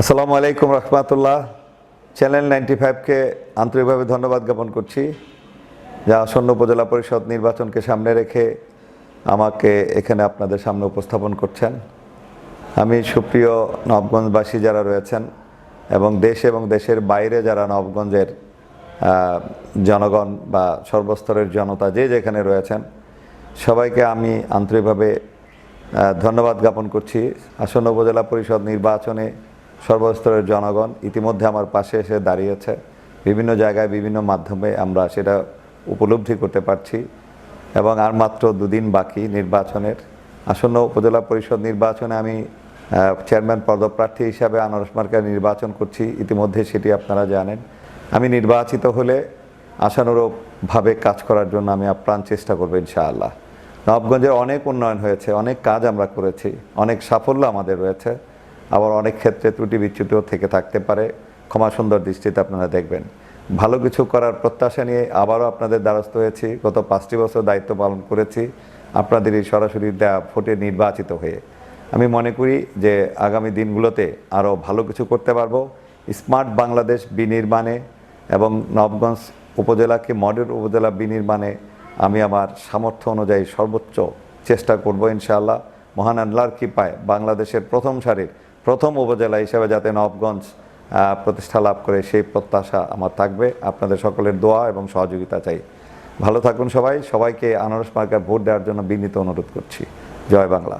আসসালামু আলাইকুম রহমাতুল্লাহ। চ্যানেল নাইনটি ফাইভকে আন্তরিকভাবে ধন্যবাদ জ্ঞাপন করছি। যা আসন্ন উপজেলা পরিষদ নির্বাচনকে সামনে রেখে আমাকে এখানে আপনাদের সামনে উপস্থাপন করছেন। আমি সুপ্রিয় নবগঞ্জবাসী যারা রয়েছেন এবং দেশ এবং দেশের বাইরে যারা নবগঞ্জের জনগণ বা সর্বস্তরের জনতা যে যেখানে রয়েছেন, সবাইকে আমি আন্তরিকভাবে ধন্যবাদ জ্ঞাপন করছি। আসন্ন উপজেলা পরিষদ নির্বাচনে সর্বস্তরের জনগণ ইতিমধ্যে আমার পাশে এসে দাঁড়িয়েছে। বিভিন্ন জায়গায় বিভিন্ন মাধ্যমে আমরা সেটা উপলব্ধি করতে পারছি এবং আর মাত্র দুদিন বাকি নির্বাচনের আসন্ন উপজেলা পরিষদ নির্বাচনে আমি চেয়ারম্যান পদপ্রার্থী হিসাবে আনারস মার্কার নির্বাচন করছি। ইতিমধ্যে সেটি আপনারা জানেন। আমি নির্বাচিত হলে আশানুরূপভাবে কাজ করার জন্য আমি আপ্রাণ চেষ্টা করব ইনশাআল্লাহ। নবাবগঞ্জের অনেক উন্নয়ন হয়েছে, অনেক কাজ আমরা করেছি, অনেক সাফল্য আমাদের রয়েছে। আবার অনেক ক্ষেত্রে ত্রুটি বিচ্যুতিও থেকে থাকতে পারে। ক্ষমা সুন্দর দৃষ্টিতে আপনারা দেখবেন। ভালো কিছু করার প্রত্যাশা নিয়ে আবারও আপনাদের দ্বারস্থ হয়েছি। গত পাঁচটি বছর দায়িত্ব পালন করেছি। আপনাদের এই সরাসরি দেয়া ভোটে নির্বাচিত হয়ে। আমি মনে করি যে আগামী দিনগুলোতে আরও ভালো কিছু করতে পারব। স্মার্ট বাংলাদেশ বিনির্মাণে এবং নবগঞ্জ উপজেলাকে মডেল উপজেলা বিনির্মাণে আমি আমার সামর্থ্য অনুযায়ী সর্বোচ্চ চেষ্টা করব ইনশাআল্লাহ। মহান আল্লাহর কৃপায় বাংলাদেশের প্রথম সারির প্রথম উপজেলা হিসেবে যাতে নবগঞ্জ প্রতিষ্ঠা লাভ করে সেই প্রত্যাশা আমার থাকবে। আপনাদের সকলের দোয়া এবং সহযোগিতা চাই। ভালো থাকুন সবাই। সবাইকে আনারস মার্কার ভোট দেওয়ার জন্য বিনীত অনুরোধ করছি। জয় বাংলা।